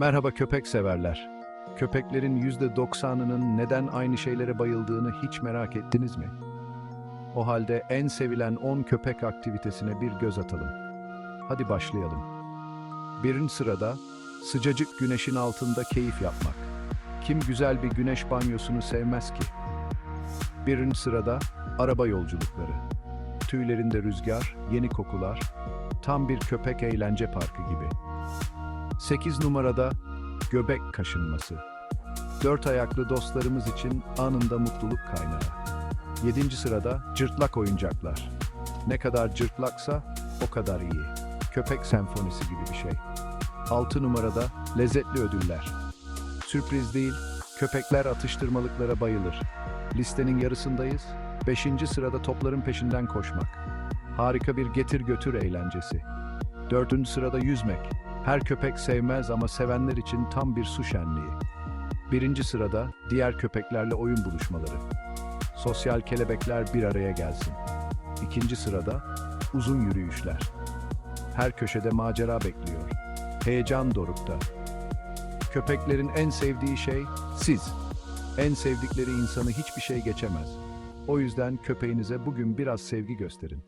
Merhaba köpek severler. Köpeklerin %90'ının neden aynı şeylere bayıldığını hiç merak ettiniz mi? O halde en sevilen 10 köpek aktivitesine bir göz atalım. Hadi başlayalım. Birinci sırada sıcacık güneşin altında keyif yapmak. Kim güzel bir güneş banyosunu sevmez ki? Birinci sırada araba yolculukları. Tüylerinde rüzgar, yeni kokular, tam bir köpek eğlence parkı gibi. 8 numarada göbek kaşınması. Dört ayaklı dostlarımız için anında mutluluk kaynağı. 7. sırada cırtlak oyuncaklar. Ne kadar cırtlaksa o kadar iyi. Köpek senfonisi gibi bir şey. 6 numarada lezzetli ödüller. Sürpriz değil, köpekler atıştırmalıklara bayılır. Listenin yarısındayız. 5. sırada topların peşinden koşmak. Harika bir getir götür eğlencesi. 4. sırada yüzmek. Her köpek sevmez ama sevenler için tam bir su şenliği. Birinci sırada diğer köpeklerle oyun buluşmaları. Sosyal kelebekler bir araya gelsin. İkinci sırada uzun yürüyüşler. Her köşede macera bekliyor. Heyecan dorukta. Köpeklerin en sevdiği şey siz. En sevdikleri insanı hiçbir şey geçemez. O yüzden köpeğinize bugün biraz sevgi gösterin.